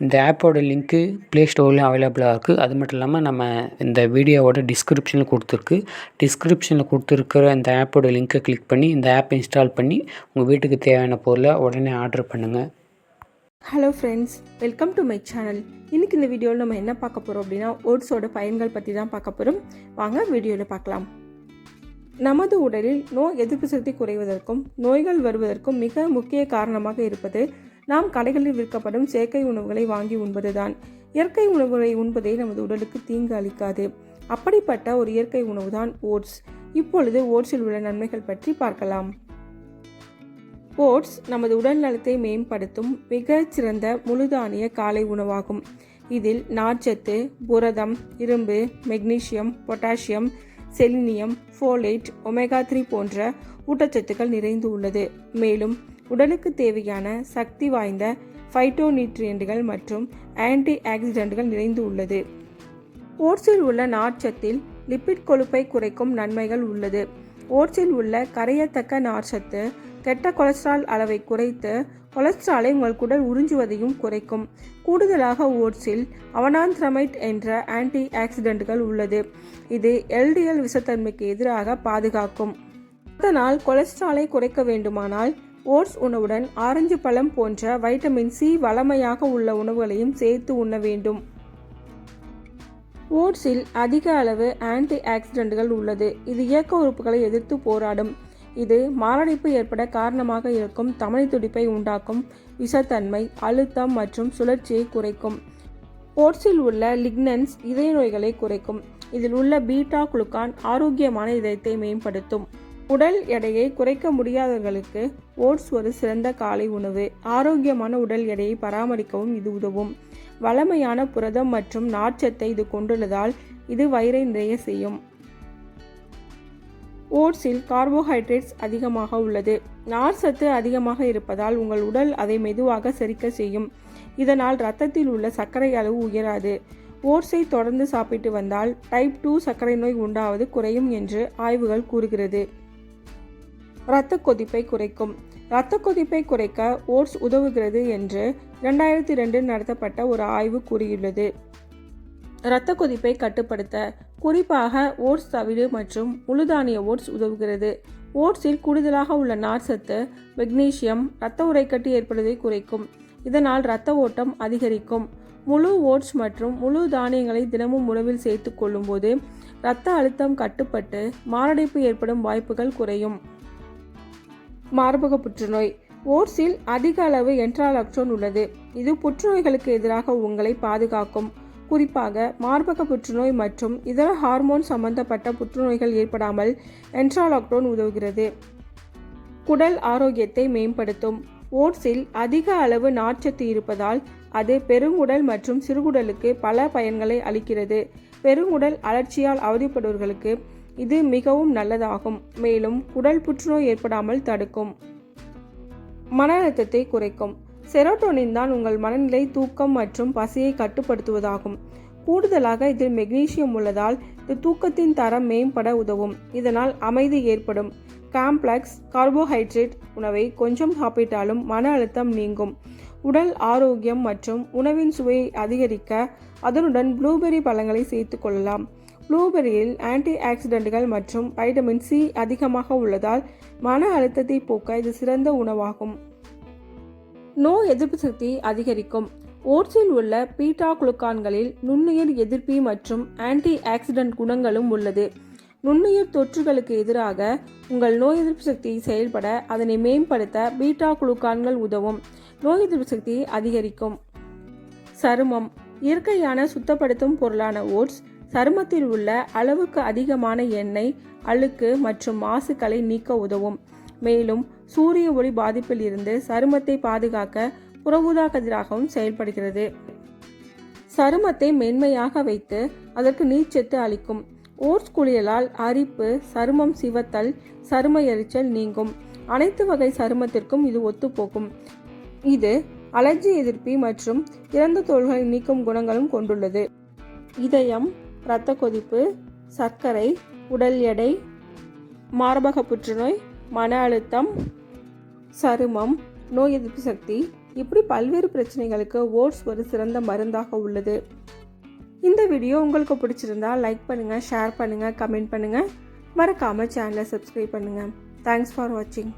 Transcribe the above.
இந்த ஆப்போட link play ஸ்டோர்லேயும் அவைலபிளாக இருக்குது அது மட்டும் இல்லாமல் நம்ம இந்த வீடியோவோட டிஸ்கிரிப்ஷனில் கொடுத்துருக்கு. டிஸ்கிரிப்ஷனில் கொடுத்துருக்கிற இந்த ஆப்போட லிங்க்கை கிளிக் பண்ணி இந்த ஆப் இன்ஸ்டால் பண்ணி உங்கள் வீட்டுக்கு தேவையான பொருளை உடனே ஆர்டர் பண்ணுங்கள் hello friends welcome to my channel இன்றைக்கி இந்த வீடியோவில் நம்ம என்ன பார்க்க போகிறோம் அப்படின்னா ஓட்ஸோட பயன்கள் பற்றி தான் பார்க்க போகிறோம் வாங்க வீடியோவில் பார்க்கலாம். நமது உடலில் நோய் எதிர்ப்பு சக்தி குறைவதற்கும் நோய்கள் வருவதற்கும் மிக முக்கிய காரணமாக இருப்பது நாம் கடைகளில் விற்கப்படும் செயற்கை உணவுகளை வாங்கி உண்பதுதான். இயற்கை உணவுகளை உண்பதே நமது உடலுக்கு தீங்கு அளிக்காது. அப்படிப்பட்ட ஒரு இயற்கை உணவுதான் ஓட்ஸ். இப்பொழுது ஓட்ஸில் உள்ள நன்மைகள் பற்றி பார்க்கலாம். ஓட்ஸ் நமது உடல் நலத்தை மேம்படுத்தும் மிகச் சிறந்த முழுதானிய காலை உணவாகும். இதில் நார்ச்சத்து புரதம் இரும்பு magnesium potassium selenium folate omega three போன்ற ஊட்டச்சத்துக்கள் நிறைந்து உள்ளது. மேலும் உடலுக்கு தேவையான சக்தி வாய்ந்த ஃபைட்டோநியூட்ரியன்ட்கள் மற்றும் ஆன்டி ஆக்சிடென்ட்கள் நிறைந்து உள்ளது. ஓட்ஸில் உள்ள நார்ச்சத்தில் லிப்பிட் கொழுப்பை குறைக்கும் நன்மைகள் உள்ளது. ஓட்ஸில் உள்ள கரையத்தக்க நார்ச்சத்து கெட்ட கொலஸ்ட்ரால் அளவை குறைத்து கொலஸ்ட்ராலை உங்கள் குடல் உறிஞ்சுவதையும் குறைக்கும். கூடுதலாக ஓட்ஸில் அவனாந்திரமைட் என்ற ஆன்டி ஆக்சிடென்ட்கள் உள்ளது. இது எல்டிஎல் விஷத்தன்மைக்கு எதிராக பாதுகாக்கும். அதனால் கொலஸ்ட்ராலை குறைக்க வேண்டுமானால் ஓட்ஸ் உணவுடன் ஆரஞ்சு பழம் போன்ற வைட்டமின் சி வளமையாக உள்ள உணவுகளையும் சேர்த்து உண்ண வேண்டும். ஓட்ஸில் அதிக அளவு ஆன்டி ஆக்சிடென்ட்கள் உள்ளது. இது இயக்க உறுப்புகளை எதிர்த்து போராடும். இது மாரடைப்பு ஏற்பட காரணமாக இருக்கும். தமனி துடிப்பை உண்டாக்கும் விஷத்தன்மை அழுத்தம் மற்றும் சுழற்சியை குறைக்கும். ஓட்ஸில் உள்ள லிக்னன்ஸ் இதய நோய்களை குறைக்கும். இதில் உள்ள பீட்டா குளுக்கான் ஆரோக்கியமான இதயத்தை மேம்படுத்தும். உடல் எடையை குறைக்க முடியாதவர்களுக்கு ஓட்ஸ் ஒரு சிறந்த காலை உணவு. ஆரோக்கியமான உடல் எடையை பராமரிக்கவும் இது உதவும். வளமையான புரதம் மற்றும் நார்ச்சத்தை இது கொண்டுள்ளதால் இது வயிறை நிறைய செய்யும். ஓட்ஸில் கார்போஹைட்ரேட்ஸ் அதிகமாக உள்ளது. நார் சத்து அதிகமாக இருப்பதால் உங்கள் உடல் அதை மெதுவாக செரிக்க செய்யும். இதனால் இரத்தத்தில் உள்ள சர்க்கரை அளவு உயராது. ஓட்ஸை தொடர்ந்து சாப்பிட்டு வந்தால் டைப் டூ சர்க்கரை நோய் உண்டாவது குறையும் என்று ஆய்வுகள் கூறுகிறது. இரத்த கொதிப்பை குறைக்கும். இரத்த கொதிப்பை குறைக்க ஓட்ஸ் உதவுகிறது என்று இரண்டாயிரத்தி ரெண்டில் நடத்தப்பட்ட ஒரு ஆய்வு கூறியுள்ளது. இரத்த கொதிப்பை கட்டுப்படுத்த குறிப்பாக ஓட்ஸ் தவிடு மற்றும் முழுதானிய ஓட்ஸ் உதவுகிறது. ஓட்ஸில் கூடுதலாக உள்ள நார்ச்சத்து மெக்னீசியம் இரத்த உரைக்கட்டு ஏற்படுவதை குறைக்கும். இதனால் இரத்த ஓட்டம் அதிகரிக்கும். முழு ஓட்ஸ் மற்றும் முழு தானியங்களை தினமும் உணவில் சேர்த்து கொள்ளும்போது இரத்த அழுத்தம் கட்டுப்பட்டு மாரடைப்பு ஏற்படும் வாய்ப்புகள் குறையும். மார்பக புற்றுநோய். ஓட்ஸில் அதிக அளவு என்ட்ராலாக்டோன் உள்ளது. இது புற்றுநோய்களுக்கு எதிராக உங்களை பாதுகாக்கும். குறிப்பாக மார்பக புற்றுநோய் மற்றும் இதர ஹார்மோன் சம்பந்தப்பட்ட புற்றுநோய்கள் ஏற்படாமல் என்ட்ராலாக்டோன் உதவுகிறது. குடல் ஆரோக்கியத்தை மேம்படுத்தும். ஓட்ஸில் அதிக அளவு நார்ச்சத்து இருப்பதால் அது பெருங்குடல் மற்றும் சிறுகுடலுக்கு பல பயன்களை அளிக்கிறது. பெருங்குடல் அலர்ச்சியால் அவதிப்படுவர்களுக்கு இது மிகவும் நல்லதாகும். மேலும் குடல் புற்றுநோய் ஏற்படாமல் தடுக்கும். மன அழுத்தத்தை குறைக்கும். செரோட்டோனின் தான் உங்கள் மனநிலை தூக்கம் மற்றும் பசியை கட்டுப்படுத்துவதாகும். கூடுதலாக இதில் மெக்னீசியம் உள்ளதால் இது தூக்கத்தின் தரம் மேம்பட உதவும். இதனால் அமைதி ஏற்படும். காம்ப்ளெக்ஸ் கார்போஹைட்ரேட் உணவை கொஞ்சம் சாப்பிட்டாலும் மன அழுத்தம் நீங்கும். உடல் ஆரோக்கியம் மற்றும் உணவின் சுவையை அதிகரிக்க அதனுடன் ப்ளூபெர்ரி பழங்களை சேர்த்து கொள்ளலாம். ப்ளூபெரியில் ஆன்டி ஆக்சிடென்ட்கள் மற்றும் வைட்டமின் சி அதிகமாக உள்ளதால் மன அழுத்தத்தை போக்க இது சிறந்த உணவாகும். நோய் எதிர்ப்பு சக்தி அதிகரிக்கும். ஓட்ஸில் உள்ள பீட்டா குளுக்கான்களில் நுண்ணுயிர் எதிர்ப்பி மற்றும் ஆன்டி ஆக்சிடென்ட் குணங்களும் உள்ளது. நுண்ணுயிர் தொற்றுகளுக்கு எதிராக உங்கள் நோய் எதிர்ப்பு சக்தியை செயல்பட அதனை மேம்படுத்த பீட்டா குளுக்கான்கள் உதவும். நோய் எதிர்ப்பு சக்தியை அதிகரிக்கும். சருமம் இயற்கையான சுத்தப்படுத்தும் பொருளான ஓட்ஸ் சருமத்தில் உள்ள அளவுக்கு அதிகமான எண்ணெய் அழுக்கு மற்றும் மாசுக்களை நீக்க உதவும். மேலும் சூரிய ஒளி பாதிப்பில் இருந்து சருமத்தை பாதுகாக்க புறஊதா கதிராகவும் செயல்படுகிறது. சருமத்தை மென்மையாக வைத்து அதற்கு நீர்ச்சத்து அளிக்கும். ஓட்ஸ் குளியலால் அரிப்பு சருமம் சிவத்தல் சரும எரிச்சல் நீங்கும். அனைத்து வகை சருமத்திற்கும் இது ஒத்துப்போகும். இது அலர்ஜி எதிர்ப்பி மற்றும் இறந்த தோள்களை நீக்கும் குணங்களும் கொண்டுள்ளது. இதயம் இரத்த கொதிப்பு சர்க்கரை உடல் எடை மார்பக புற்றுநோய் மன அழுத்தம் சருமம் நோய் எதிர்ப்பு சக்தி இப்படி பல்வேறு பிரச்சனைகளுக்கு ஓட்ஸ் ஒரு சிறந்த மருந்தாக உள்ளது. இந்த வீடியோ உங்களுக்கு பிடிச்சிருந்தா லைக் பண்ணுங்கள் ஷேர் பண்ணுங்கள் கமெண்ட் பண்ணுங்கள் மறக்காமல் சேனலை சப்ஸ்கிரைப் பண்ணுங்கள் தேங்க்ஸ் ஃபார் வாட்சிங்